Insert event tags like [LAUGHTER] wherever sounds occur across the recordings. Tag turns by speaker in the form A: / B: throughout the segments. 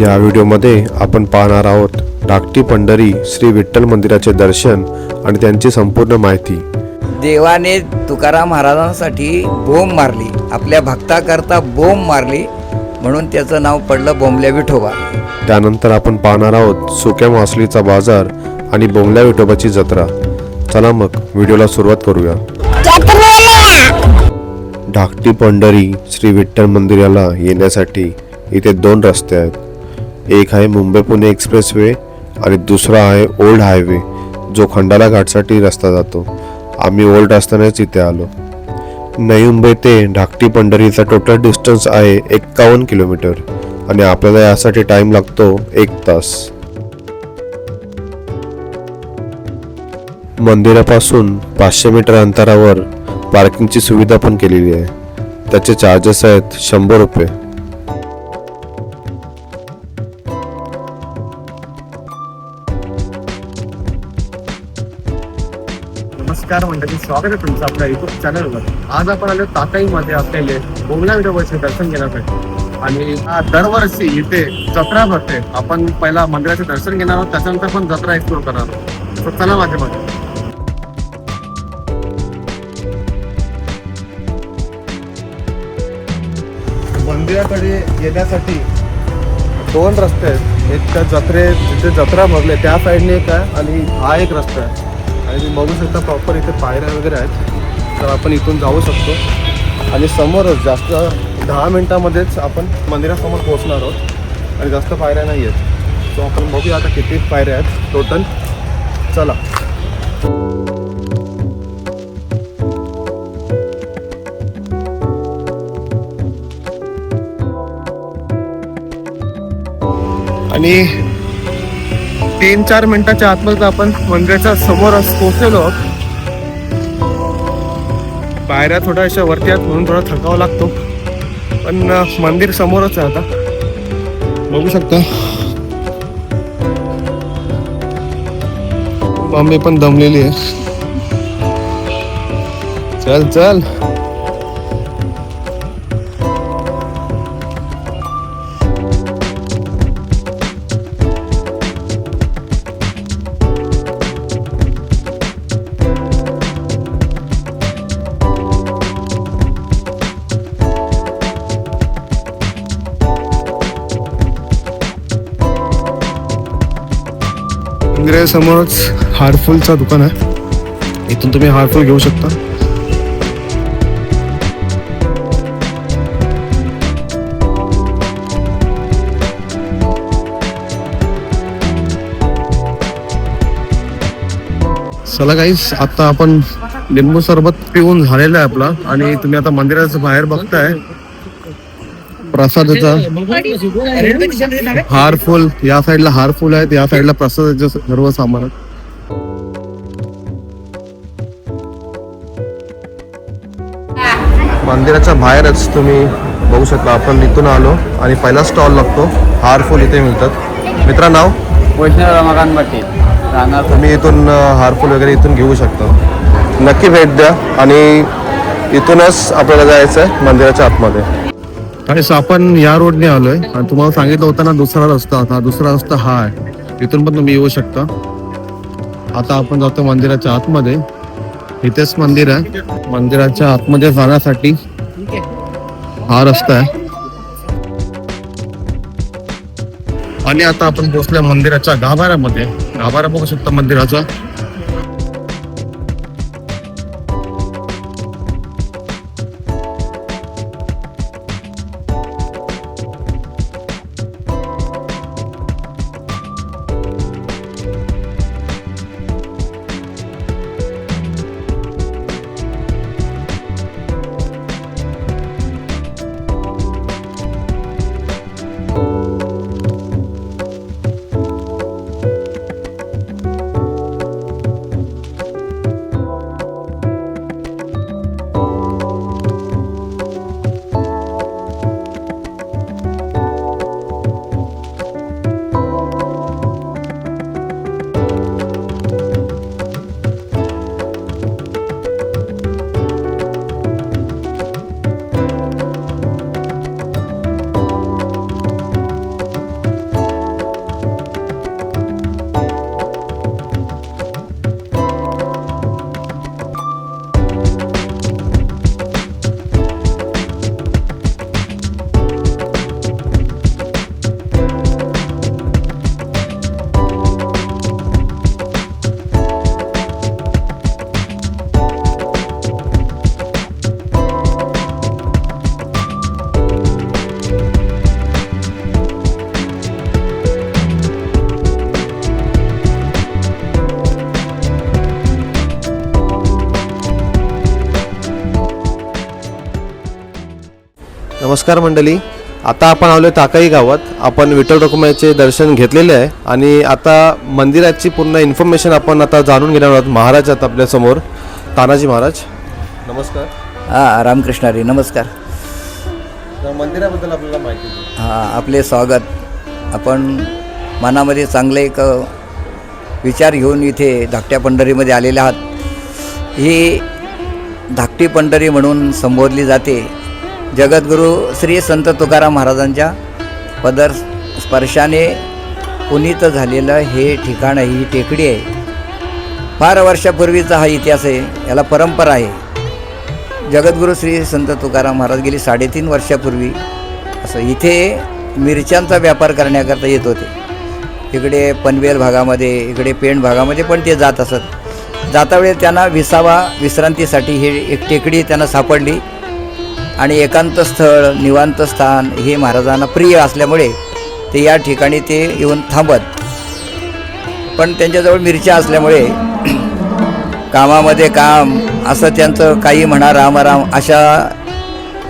A: या व्हिडिओमध्ये आपण पाहणार आहोत धाकटी पंढरी श्री विठ्ठल मंदिराचे दर्शन आणि त्यांची संपूर्ण माहिती.
B: देवाने तुकाराम महाराजांसाठी बोंब मारली. आपल्या भक्ताकरता बोंब मारली. म्हणून त्याचं नाव पडलं बोंबल्या विठोबा.
A: त्यानंतर आपण पाहणार आहोत सुक्या मासलीचा बाजार आणि बोंगल्या विठोबाची जत्रा. चला मग व्हिडिओला सुरुवात करूया. धाकटी पंढरी श्री विठ्ठल मंदिराला येण्यासाठी इथे दोन रस्ते आहेत. एक आहे मुंबई पुणे एक्सप्रेसवे आणि दुसरा आहे ओल्ड हायवे जो खंडाला घाटसाठी रस्ता जातो. आम्ही ओल्ड रस्त्यानेच इथे आलो. नवी मुंबई ते ढाकटी पंढरीचा टोटल डिस्टन्स आहे एक्कावन्न किलोमीटर आणि आपल्याला यासाठी टाइम लागतो एक तास. मंदिरापासून पाचशे मीटर अंतरावर पार्किंगची सुविधा पण केलेली आहे. त्याचे चार्जेस आहेत शंभर रुपये.
C: स्वागत आहे तुमचं आपल्या युट्यूब चॅनलवर आज आपण आलो ताकाईमध्ये असलेले बोगला विठोबाचे दर्शन घेण्यासाठी. आणि हा दरवर्षी इथे जत्रा भरते. आपण पहिला मंदिराचे दर्शन घेणार आहोत त्याच्यानंतर पण जत्रा एक्सप्लोर करणार आहोत. So चला माझ्या मध्ये मंदिराकडे येण्यासाठी दोन रस्ते आहेत. एक त्या जत्रे जिथे जत्रा भरले त्या साईडने एक आहे आणि हा एक रस्ता आहे. आणि तुम्ही बघू शकता प्रॉपर इथे पायऱ्या वगैरे आहेत. तर आपण इथून जाऊ शकतो. आणि समोरच जास्त दहा मिनटामध्येच आपण मंदिरासमोर पोहोचणार आहोत. आणि जास्त पायऱ्या नाही आहेत. सो आपण बघूया आता किती पायऱ्या आहेत. टोटल चला. आणि तीन चार मिनिटाच्या आतमध्ये आपण मंदिराच्या समोर पोहोचलेलो आहोत पायऱ्या थोड्याशा वरती आहेत म्हणून थोडा थकावा लागतो. पण मंदिर समोरच आहे आता. बघू शकता. मम्मी पण दमलेली आहे चल चल. समोरच हारफुलचा दुकान आहे. इथून तुम्ही हारफुल घेऊ शकता. चला काहीच आता आपण लिंबू सरबत पिऊन झालेला आहे आपला. आणि तुम्ही आता मंदिराच्या बाहेर बघताय. प्रसादाचा हारफुल या साईडला हारफुल आहेत या साईडला प्रसादाचे सर्व सामान. मंदिराच्या बाहेरच तुम्ही बघू शकता आपण इथून आलो आणि पहिला स्टॉल लागतो हारफुल इथे मिळतात. मित्रा नाव?
B: वैष्णव रमाकांत पाटील राहणार
A: तुम्ही. इथून हारफुल वगैरे इथून घेऊ शकता. नक्की भेट द्या आणि इथूनच आपल्याला जायचं आहे मंदिराच्या आतमध्ये. आणि आपण या रोडने आलोय. आणि तुम्हाला सांगितलं होतं ना दुसरा रस्ता हा दुसरा रस्ता हा आहे. तिथून पण तुम्ही येऊ शकता. आता आपण जातो मंदिराच्या आतमध्ये. इथेच मंदिर आहे. मंदिराच्या आतमध्ये जाण्यासाठी हा रस्ता आहे. आणि आता आपण पोहोचल्या मंदिराच्या गाभाऱ्यामध्ये. गाभारा बघू शकता मंदिराचा.
C: नमस्कार मंडळी. आता आपण आलो ताकाई गावात. आपण विठ्ठल रखुमाईचे दर्शन घेतलेले आहे आणि आता मंदिराची पूर्ण इन्फॉर्मेशन आपण आता जाणून घेणार आहोत महाराज आहेत आपल्यासमोर तानाजी महाराज नमस्कार.
B: हां रामकृष्णारी नमस्कार.
C: तर मंदिराबद्दल आपल्याला माहिती.
B: हां आपले स्वागत. आपण मनामध्ये चांगले एक अ, विचार घेऊन इथे धाकट्या पंढरीमध्ये आलेले आहात. ही धाकटी पंढरी म्हणून संबोधली जाते. जगद्गुरू श्री संत तुकाराम महाराजांच्या पदर स्पर्शाने पुनीत झालेलं हे ठिकाण ही टेकडी आहे. फार वर्षापूर्वीचा हा इतिहास आहे याला परंपरा आहे. जगद्गुरू श्री संत तुकाराम महाराज गेली साडेतीन वर्षापूर्वी. असं इथे मिरच्यांचा व्यापार करण्याकरता येत होते. इकडे पनवेल भागामध्ये इकडे पेण भागामध्ये पण ते जात असत. जाता वेळेस त्यांना विसावा विश्रांतीसाठी हे एक टेकडी त्यांना सापडली. आणि एकांत स्थळ निवांत स्थान हे महाराजांना प्रिय असल्यामुळे ते या ठिकाणी ते येऊन थांबत. पण त्यांच्याजवळ मिरच्या असल्यामुळे [CLEARS THROAT] कामामध्ये काम असं त्यांचं काही म्हणा रामाराम अशा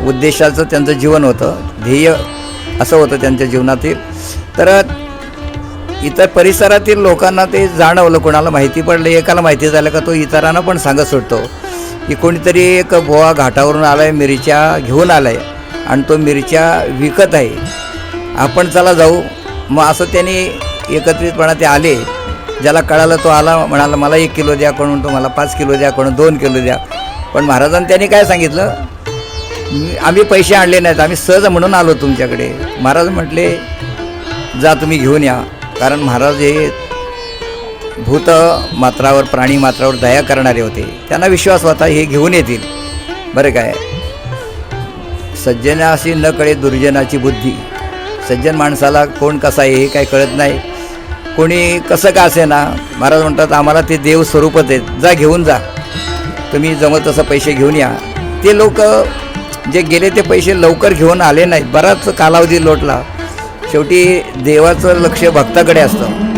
B: उद्देशाचं त्यांचं जीवन होतं. ध्येय असं होतं त्यांच्या जीवनातील. तर इतर परिसरातील लोकांना ते जाणवलं कोणाला माहिती पडलं एकाला माहिती झालं का तो इतरांना पण सांगत सुटतो. की कोणीतरी एक भोवा घाटावरून आला आहे मिरच्या घेऊन आला आहे आणि तो मिरच्या विकत आहे. आपण चला जाऊ. मग असं त्यांनी एकत्रितपणा ते आले. ज्याला कळालं तो आला म्हणाला मला एक किलो द्या कोण? म्हणतो मला पाच किलो द्या कोण? दोन किलो द्या. पण महाराजांनी त्यांनी काय सांगितलं? आम्ही पैसे आणले नाहीत आम्ही सहज म्हणून आलो तुमच्याकडे. महाराज म्हटले जा तुम्ही घेऊन या. कारण महाराज हे भूत मात्रावर प्राणी मात्रावर दया करणारे होते. त्यांना विश्वास होता हे घेऊन येतील. बरं काय? सज्जनाशी न कळे दुर्जनाची बुद्धी. सज्जन माणसाला कोण कसा आहे हे काय कळत नाही. कोणी कसं का असे ना? महाराज म्हणतात आम्हाला ते देव स्वरूपच आहेत. जा घेऊन जा. तुम्ही जमत तसं पैसे घेऊन या. ते लोक जे गेले ते पैसे लवकर घेऊन आले नाहीत. बराच कालावधी लोटला. शेवटी देवाचं लक्ष भक्ताकडे असतं.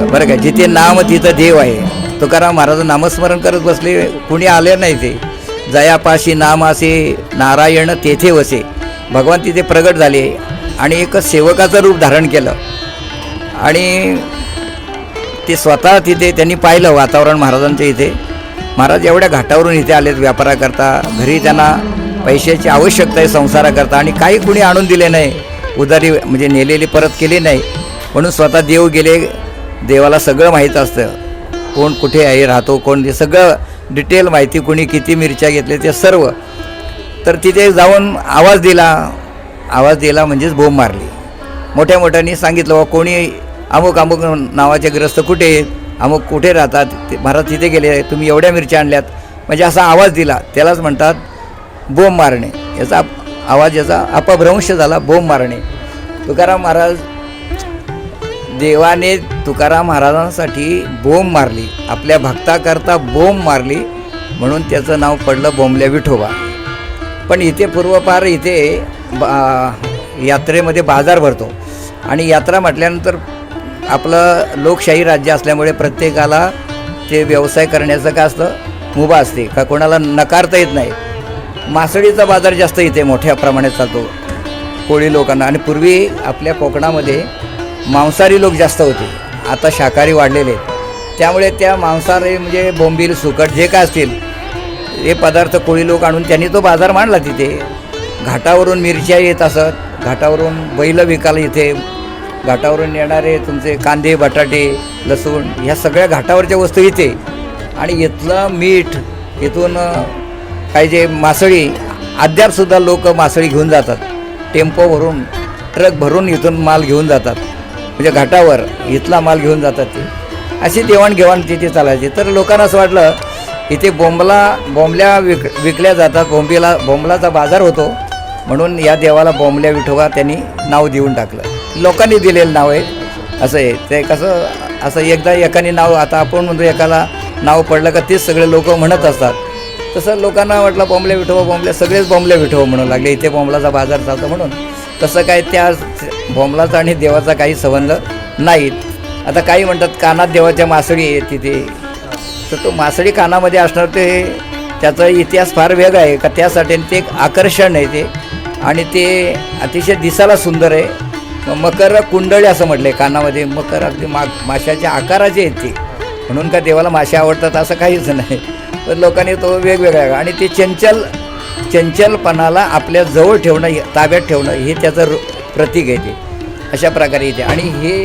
B: बरं का जिथे नाम तिथं देव आहे. तुकाराम महाराज नामस्मरण करत बसले कुणी आले नाही ते. जयापाशी नाम असे नारायण तेथे वसे. भगवान तिथे प्रगट झाले आणि एक सेवकाचं रूप धारण केलं. आणि ते स्वतः तिथे त्यांनी पाहिलं वातावरण महाराजांच्या इथे. महाराज एवढ्या घाटावरून इथे आलेत व्यापाराकरता. घरी त्यांना पैशाची आवश्यकता आहे संसाराकरता. आणि काही कुणी आणून दिले नाही. उदारी म्हणजे नेलेली परत केली नाही. म्हणून स्वतः देव गेले देवाला सगळं माहीत असतं. कोण कुठे आहे राहतो कोण ते सगळं डिटेल माहिती कुणी किती मिरच्या घेतल्या ते सर्व. तर तिथे जाऊन आवाज दिला. आवाज दिला म्हणजेच बोंब मारली. मोठ्या मोठ्यांनी सांगितलं बा कोणी अमुक अमुक नावाचे ग्रस्त कुठे आहेत? अमुक कुठे राहतात? ते महाराज तिथे गेले तुम्ही एवढ्या मिरच्या आणल्यात. म्हणजे असा आवाज दिला. त्यालाच म्हणतात बोंब मारणे. याचा आवाज याचा अपभ्रंश झाला बोंब मारणे. तुकाराम महाराज देवाने तुकाराम महाराजांसाठी बोंब मारली. आपल्या भक्ताकरता बोंब मारली. म्हणून त्याचं नाव पडलं बोंबल्या विठोबा. पण इथे पूर्वपार इथे बा यात्रेमध्ये बाजार भरतो. आणि यात्रा म्हटल्यानंतर आपलं लोकशाही राज्य असल्यामुळे प्रत्येकाला ते व्यवसाय करण्याचं का असतं? मुभा असते. का कोणाला नकारता येत नाही. मासळीचा बाजार जास्त इथे मोठ्या प्रमाणात चालतो. कोळी लोकांना. आणि पूर्वी आपल्या कोकणामध्ये मांसाहारी लोक जास्त होते. आता शाकाहारी वाढलेले आहेत. त्यामुळे त्या मांसाहारी म्हणजे बोंबील सुकट जे काय असतील हे पदार्थ कोळी लोक आणून त्यांनी तो बाजार मांडला तिथे. घाटावरून मिरच्या येत असत घाटावरून बैल विकायला इथे घाटावरून येणारे तुमचे कांदे बटाटे लसूण ह्या सगळ्या घाटावरच्या वस्तू इथे. आणि इथलं मीठ इथून काही जे मासळी अद्यापसुद्धा लोक मासळी घेऊन जातात. टेम्पो भरून ट्रक भरून इथून माल घेऊन जातात. म्हणजे घाटावर इथला माल घेऊन जातात ते. अशी देवाणघेवाण तिथे चालायची. तर लोकांना असं वाटलं इथे बोंबला बोंबल्या विक विकल्या जातात. बोंबीला बोंबलाचा बाजार होतो. म्हणून या देवाला बोंबल्या विठोबा त्यांनी नाव देऊन टाकलं. लोकांनी दिलेलं नाव आहे. असं आहे. ते कसं असं एकदा एकाने नाव आता आपण म्हणतो एकाला नाव पडलं का तेच सगळे लोक म्हणत असतात. तसं लोकांना वाटलं बोंबल्या विठोबा बोंबल्या सगळेच बोंबल्या विठोबा म्हणू लागले. इथे बोंबलाचा बाजार चालतो म्हणून. तसं काय त्या बॉम्बलाचा आणि देवाचा काही संबंध नाहीत. आता काही म्हणतात कानात देवाच्या मासळी आहे तिथे. तर तो मासळी कानामध्ये असणार ते त्याचा इतिहास फार वेगळा आहे का त्यासाठी ते एक आकर्षण आहे ते. आणि ते अतिशय दिसायला सुंदर आहे. मकर कुंडळे असं म्हटलं आहे कानामध्ये. मकर अगदी मा माशाच्या आकाराचे आहेत ते. म्हणून का देवाला मासे आवडतात असं काहीच नाही. पण लोकांनी तो वेगवेगळा आणि ते चंचल चंचलपणाला आपल्या जवळ ठेवणं ताब्यात ठेवणं हे त्याचं प्रतीक आहे ते. अशा प्रकारे इथे. आणि हे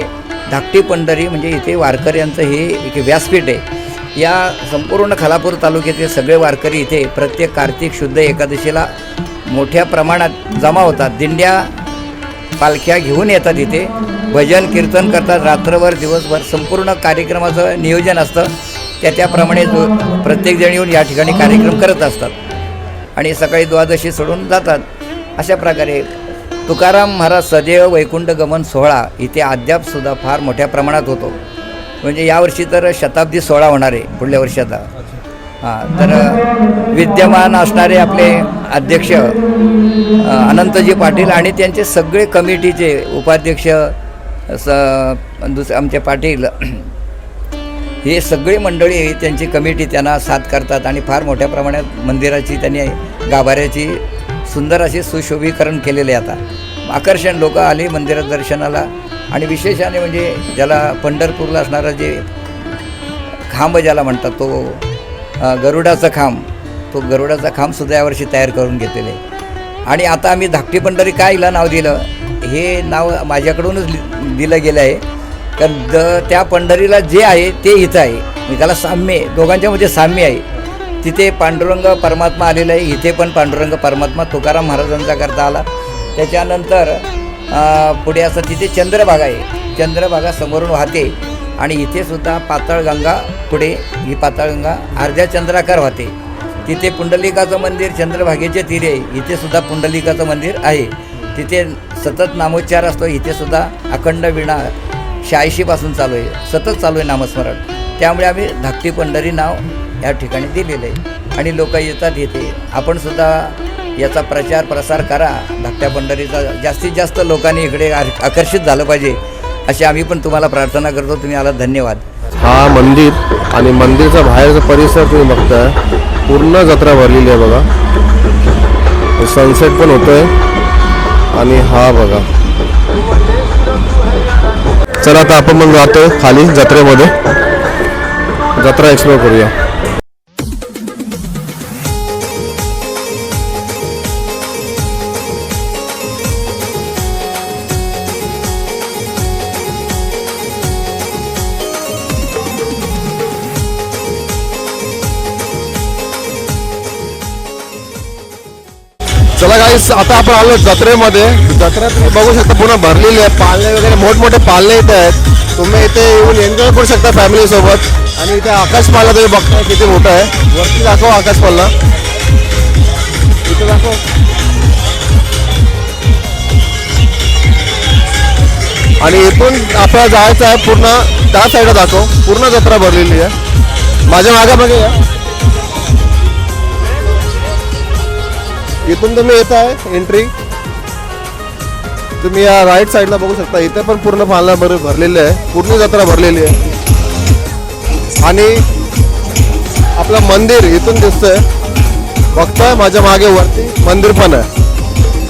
B: धाकटी पंढरी म्हणजे इथे वारकऱ्यांचं हे एक व्यासपीठ आहे. या संपूर्ण खालापूर तालुक्यातील सगळे वारकरी इथे प्रत्येक कार्तिक शुद्ध एकादशीला मोठ्या प्रमाणात जमा होतात. दिंड्या पालख्या घेऊन येतात इथे. भजन कीर्तन करतात. रात्रभर दिवसभर संपूर्ण कार्यक्रमाचं नियोजन असतं. त्या त्याप्रमाणे प्रत्येकजण येऊन या ठिकाणी कार्यक्रम करत असतात. आणि सकाळी द्वादशी सोडून जातात. अशा प्रकारे तुकाराम महाराज सदैव वैकुंठ गमन सोहळा इथे अद्यापसुद्धा फार मोठ्या प्रमाणात होतो. म्हणजे यावर्षी तर शताब्दी सोहळा होणार आहे पुढल्या वर्षी आता हां तर विद्यमान असणारे आपले अध्यक्ष अनंतजी पाटील आणि त्यांचे सगळे कमिटीचे उपाध्यक्ष स दुस आमचे पाटील हे सगळी मंडळी त्यांची कमिटी त्यांना साथ करतात आणि फार मोठ्या प्रमाणात मंदिराची त्यांनी गाभाऱ्याची सुंदर असे सुशोभीकरण केलेले आहे आता. आकर्षण लोक आले मंदिरात दर्शनाला आणि विशेषाने म्हणजे ज्याला पंढरपूरला असणारा जे खांब ज्याला म्हणतात तो गरुडाचा खांब तो गरुडाचा खांबसुद्धा यावर्षी तयार करून घेतलेले आहे. आणि आता आम्ही धाकटी पंढरी काय हिला नाव दिलं हे नाव माझ्याकडूनच दिलं गेलं आहे. कारण द त्या पंढरीला जे आहे ते हिचं आहे. मी त्याला साम्य आहे. दोघांच्यामध्ये साम्य आहे. तिथे पांडुरंग परमात्मा आलेला आहे. इथे पण पांडुरंग परमात्मा तुकाराम महाराजांचा करता आला. त्याच्यानंतर पुढे असं तिथे चंद्रभागा आहे. चंद्रभागा समोरून वाहते. आणि इथे सुद्धा पाताळगंगा पुढे ही पाताळगंगा अर्ध्या चंद्राकार वाहते. तिथे पुंडलिकाचं मंदिर चंद्रभागेचे तीरे आहे. इथे सुद्धा पुंडलिकाचं मंदिर आहे. तिथे सतत नामोच्चार असतो. इथे सुद्धा अखंड विणा शहाऐंशीपासून चालू आहे. सतत चालू आहे नामस्मरण. त्यामुळे आम्ही धाकटी पंढरी नाव या ठिकाणी दिलेलं आहे. आणि लोक येतात येते आपण सुद्धा याचा प्रचार प्रसार करा. धाकट्या पंढरीचा जास्तीत जास्त लोकांनी इकडे आकर्षित झालं पाहिजे अशी आम्ही पण तुम्हाला प्रार्थना करतो. तुम्ही आला धन्यवाद.
A: हा मंदिर आणि मंदिरचा बाहेरचा परिसर तुम्ही बघताय. पूर्ण जत्रा भरलेली आहे बघा. सनसेट पण होतोय. आणि हा बघा. चला आता आपण मग जातो खाली जत्रेमध्ये. जत्रा एक्सप्लोर करूया. चला काही आता आपण आलो जत्रेमध्ये. जत्रा तुम्ही बघू शकता पूर्ण भरलेली आहे पाळणे वगैरे मोठमोठे पाळणे इथे आहेत. तुम्ही इथे येऊन एन्जॉय करू शकता फॅमिलीसोबत आणि इथे आकाश तुम्ही बघताय किती मोठा आहे. वरती दाखव आकाश इथे दाखव. आणि इथून आपल्याला जायचं आहे पूर्ण त्या साईडला दाखव. पूर्ण जत्रा भरलेली आहे. माझ्या मागे मागे या इथून तुम्ही येत आहे एंट्री तुम्ही या राईट साईडला बघू शकता. इथे पण पूर्ण पालना भर भरलेली आहे. पूर्ण जत्रा भरलेली आहे. आणि आपलं मंदिर इथून दिसतंय. बघताय माझ्या मागे वरती मंदिर पण आहे.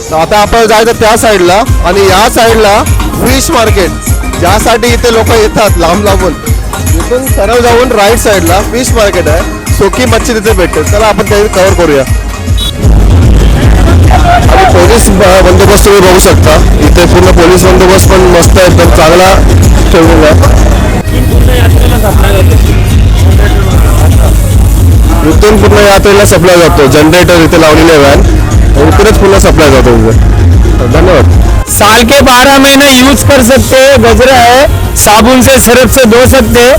A: तर आता आपण जायचं त्या साईडला आणि या साईडला फिश मार्केट ज्यासाठी इथे लोक येतात लांब लांबून. इथून सरळ जाऊन राईट साईडला फिश मार्केट आहे. सुकी मच्छी तिथे भेटते. चला आपण ते कव्हर करूया. आणि पोलीस बंदोबस्त तुम्ही बघू शकता. इथे पूर्ण पोलीस बंदोबस्त पण मस्त आहे एकदम चांगला ठेवलेला आहे. इथून पूर्ण यात्रेला सप्लाय जातो. जनरेटर इथे लावलेले आहे व्हॅन इथूनच पूर्ण सप्लाय जातो इथे. धन्यवाद.
D: साल के बारह महीने यूज कर सकते हैं गजरा है। साबुन से सरफ से धो सकते। हैं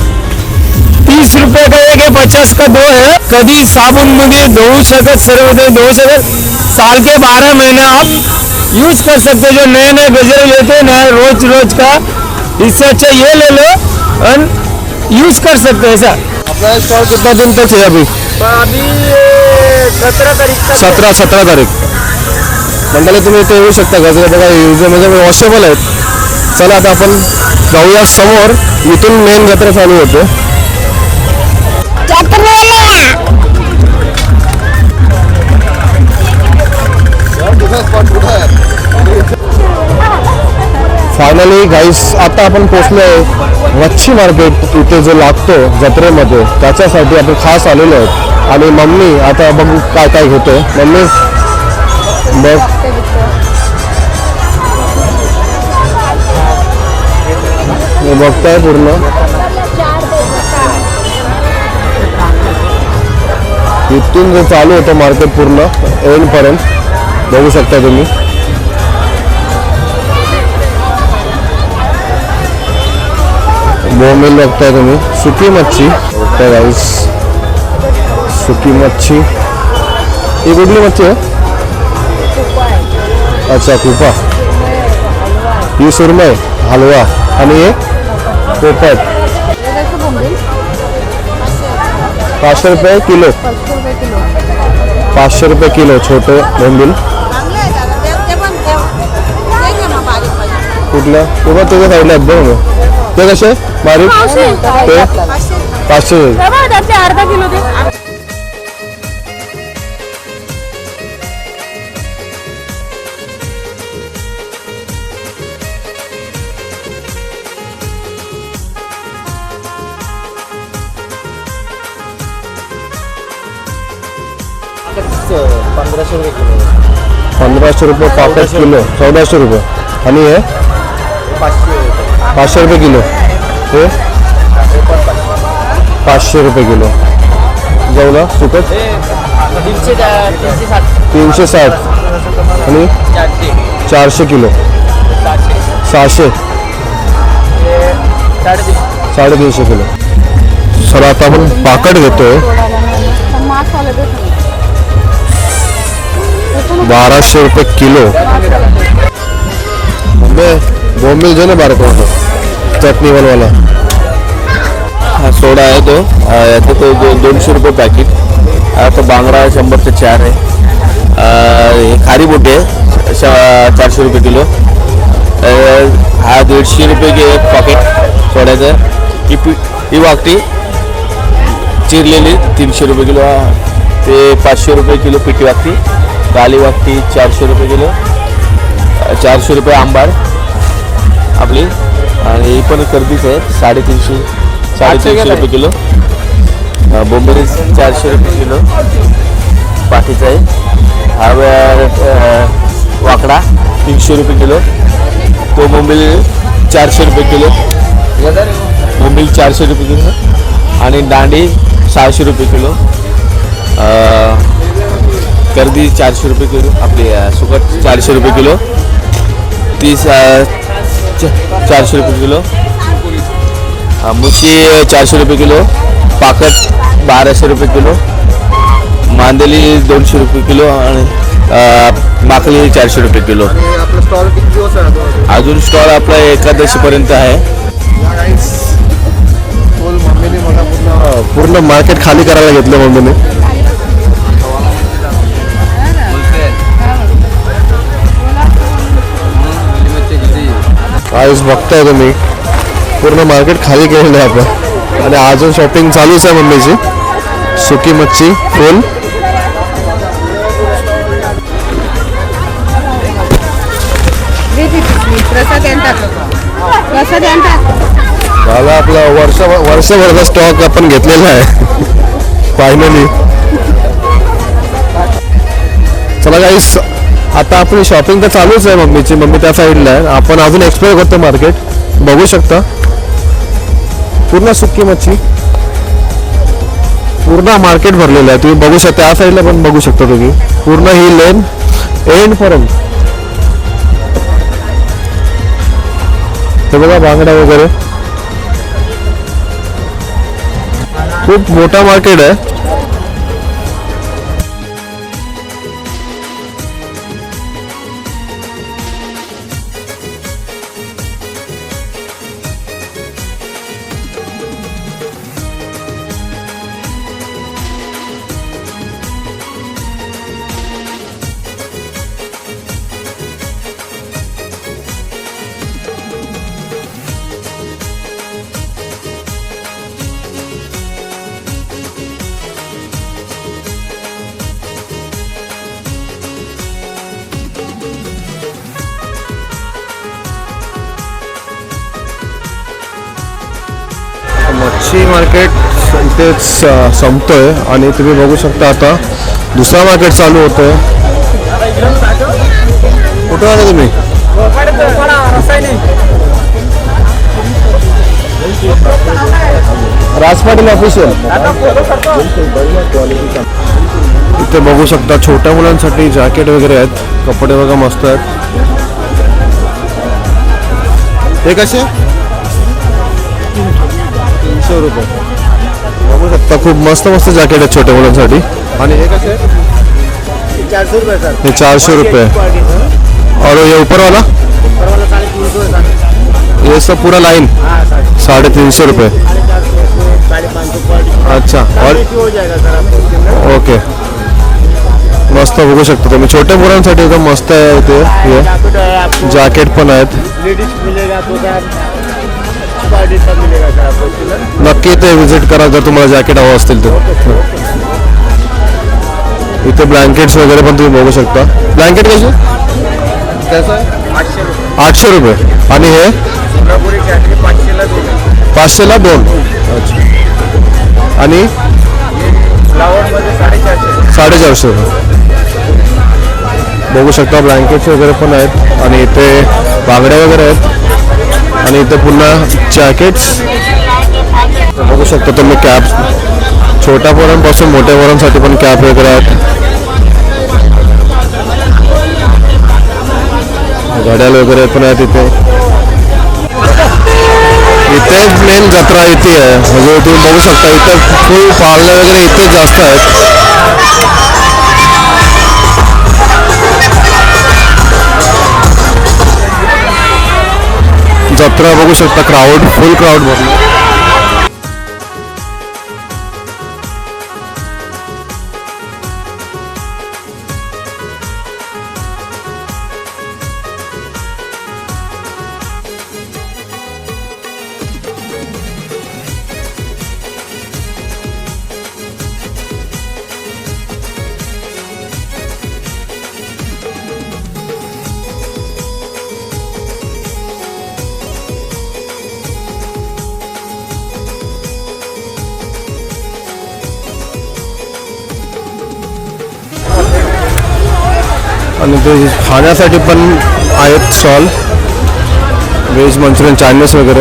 D: तीस रुपए का एक है पचास का दो है। कभी साबुन मध्ये धोऊ शकत सर्व ते धोऊ शकत साल के बारह महीने आप यूज़ कर सकते जो नए नए गजरे लेते हैं ना रोज रोज का। इससे अच्छा ये ले लो और यूज़ कर सकते हैं सर
A: अपना स्टॉल कितना दिन तक है अभी?
D: अभी सत्रह तारीख तक
A: सतरा सतरा तारीख। मंडळी तुम्ही इथे येऊ शकता गजरे बघा युज म्हणजे वॉशेबल आहेत चला आता आपण जाऊया समोर। इथून मेन जत्रा चालू होते फायनली गाईस आता आपण पोचलो आहे मच्छी मार्केट इथे जो लागतो जत्रेमध्ये त्याच्यासाठी आपण खास आलेलो आहोत. आणि मम्मी आता बघू काय काय घेतो. मम्मी बघ. मी बघताय पूर्ण? इथून जे चालू होतं मार्केट पूर्ण एंडपर्यंत बघू शकता तुम्ही. बोंबील बघताय तुम्ही. सुकी मच्छी. बघताय राईस सुकी मच्छी. ही कुठली मच्छी आहे? अच्छा कुपा. ही सुरमई हलवा. आणि हे पोपट. पाचशे रुपये किलो. पाचशे रुपये किलो छोटे बोंबील.
E: पाहिजे
A: कुठल्या कुपा तुझ्या साईडला आहेत बघ ना. ते कसे बारीक ते पाचशे
E: अर्धा किलो दे
A: पंधराशे रुपये पापड किलो चौदाशे रुपये आणि हे पाचशे रुपये किलो. हे? पाचशे रुपये किलो. जेवला सुकट तीनशे साठ. आणि? चारशे किलो. सहाशे. साडेतीनशे किलो. सर आता आपण पाकड घेतोय. बाराशे रुपये किलो. बॉम्बे बॉम्बे जो ना बारक. चटणी बनवायला.
F: हा सोडा आहे तो. याचं तो दो दोनशे रुपये पॅकेट आता बांगडा शंभरचे चार आहे. हे खारी बोटी आहे. चारशे रुपये किलो. हा दीडशे रुपये घे पॉकेट सोड्याचं. ही पी ही वाकटी चिरलेली तीनशे रुपये किलो. ते पाचशे रुपये किलो पिठी वाकटी काली वाकटी चारशे रुपये किलो. चारशे रुपये आंबाड आपली आणि ही पण गर्दीच आहे. साडेतीनशे साडेतीनशे रुपये किलो. अ, चारशे रुपये किलो. पाठीचा आहे. हा वाकडा तीनशे रुपये किलो. तो बोंबिल चारशे रुपये किलो. बोंबिल चारशे रुपये किलो. आणि दांडी सहाशे रुपये किलो. गर्दी चारशे रुपये किलो. आपली सुकट चारशे रुपये किलो. तीस चारशे रुपये किलो. अ, मुशी चारशे रुपये किलो. पाकट बाराशे रुपये किलो. मांदेली दोनशे रुपये किलो आणि माकली चारशे रुपये किलो.
C: अजून?
F: स्टॉल आपला एकादशीपर्यंत आहे.
C: पूर्ण
A: पूर्ण मार्केट खाली करायला घेतलं मम्मीने. आयुष बघताय तुम्ही. पूर्ण मार्केट खाली केलेलं आहे आपण. आणि अजून शॉपिंग चालूच आहे मम्मीची. सुकी मच्छी फुल.
E: प्रसाद
A: आपलं वर्ष वर्षभरचा स्टॉक आपण घेतलेला आहे. [LAUGHS] फायनली चला काही आता आपली शॉपिंग तर चालूच आहे मम्मीची. मम्मी त्या साईडला आहे. आपण अजून एक्सप्लोर करतो मार्केट बघू शकता. पूर्ण सुकी मच्छी. पूर्ण मार्केट भरलेलं आहे. तुम्ही बघू शकता. त्या साईडला पण बघू शकता तुम्ही. पूर्ण ही लेन एंड पर्यंत. हे बघा बांगडा वगैरे. खूप मोठा मार्केट आहे. इथेच अ, संपतोय. आणि तुम्ही बघू शकता आता दुसरा मार्केट चालू होतोय. कुठं आले तुम्ही? राज पाटील ऑफिशियल इथे बघू शकता छोट्या मुलांसाठी जॅकेट वगैरे आहेत. कपडे बघा मस्त आहेत. हे कसे? तीनशे रुपये. बघू शकता खूप मस्त मस्त जॅकेट आहेत छोट्या मुलांसाठी. आणि हे कसे
C: चारशे रुपये सर
A: हे चारशे रुपये. और ये ऊपर वाला ये सब पूरा लाइन साढ़े तीन सौ रुपये. अच्छा. और
C: हो जाएगा
A: ओके. मस्त बघू शकता तुम्ही. छोट्या मुलांसाठी एकदम मस्त आहे हे
C: जैकेट है आपको.
A: जॅकेट पण आहेत.
C: लेडीज़ मिलेगा
A: नक्की इथे विजिट करा जर तुम्हाला जॅकेट हवं असतील तर. इथे ब्लँकेट्स वगैरे पण तुम्ही बघू शकता. ब्लँकेट कसे आठशे रुपये. आणि हे?
C: पाचशेला दोन.
A: आणि?
C: साडेचारशे
A: साडेचारशे रुपये. बघू शकता ब्लँकेट्स वगैरे पण आहेत. आणि इथे बांगड्या वगैरे आहेत. आणि इथं पुन्हा जॅकेट्स बघू शकता तुम्ही कॅप्स छोट्या पोरांपासून मोठ्या पोरांसाठी पण कॅप वगैरे आहेत. गड्याल वगैरे पण आहेत इथे. इथे मेन जत्रा इथे आहे. म्हणजे तुम्ही बघू शकता इथं फुल पाळणे वगैरे इथेच जास्त आहेत जत्रा बघू शकता क्राऊड फुल क्राऊड भरलं. आणि ते खाण्यासाठी पण आहेत स्टॉल. व्हेज मंचुरियन चायनीज वगैरे.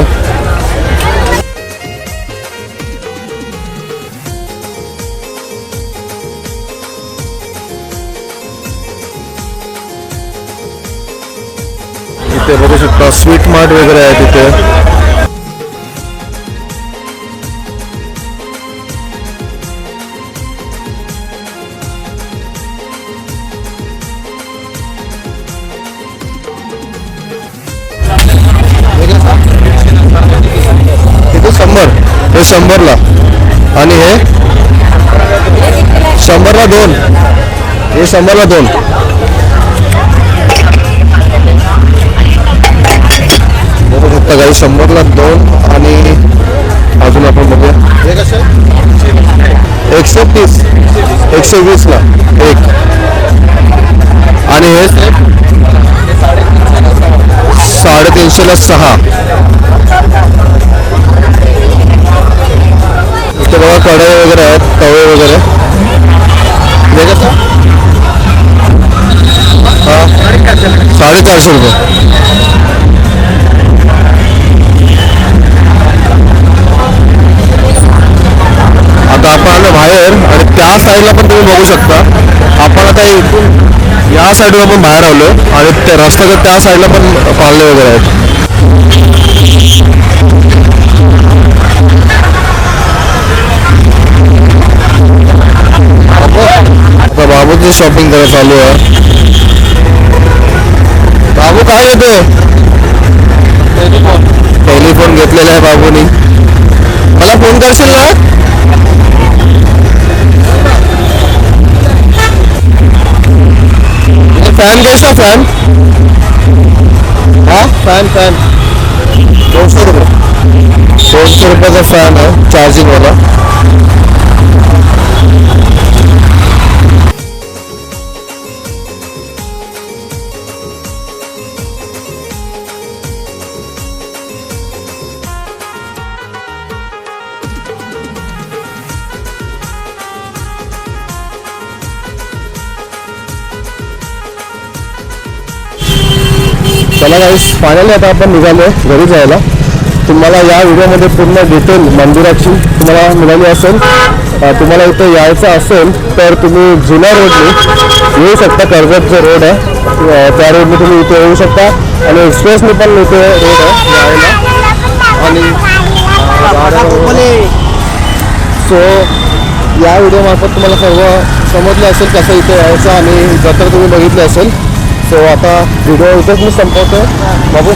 A: इथे बघू शकता स्वीट मार्ट वगैरे आहे तिथे. हे शंभरला. आणि हे? शंभरला दोन. हे शंभरला दोन. बघू शकता काही शंभरला दोन आणि अजून आपण बघूया. एकशे तीस. एकशे वीसला. एक. आणि हे? साडेतीनशेला सहा. इथे बघा कढई वगैरे आहेत तवे वगैरे. साडेचारशे रुपये. आता आपण आलो बाहेर आणि त्या साईडला पण तुम्ही बघू शकता. आपण आता इथून या साईडला पण बाहेर आलो आणि त्या रस्त्याच्या त्या साईडला पण पाळणे वगैरे आहेत. आता शॉपिंग करायला चालू आहे बाबू काय घेतोय टेलिफोन घेतलेला आहे बाबूनी। मला फ़ोन करशील ना? फॅन कैसा फॅन हा? फॅन फॅन दोनशे रुपये. दोनशे रुपयाचा फॅन आहे चार्जिंग चला गाईस फायनली आता आपण निघालोय घरी जायला. तुम्हाला या व्हिडिओमध्ये पूर्ण डिटेल मंदिराची तुम्हाला मिळाली असेल. तुम्हाला इथं यायचं असेल तर तुम्ही जुन्या रोडने येऊ शकता कर्जत जो रोड आहे त्या रोडने तुम्ही इथे येऊ शकता. आणि एक्सप्रेसने पण इथे रोड आहे यायला. आणि सो या व्हिडिओमार्फत तुम्हाला सर्व समजलं असेल कसं इथे यायचं आणि जत्रा तुम्ही बघितली असेल. सो आता व्हिडिओ इथेच मी संपवतो बाबू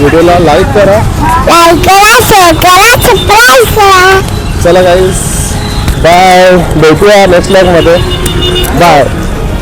A: व्हिडिओला लाईक करा. चला गाईस बाय भेटूया नेक्स्टमध्ये. बाय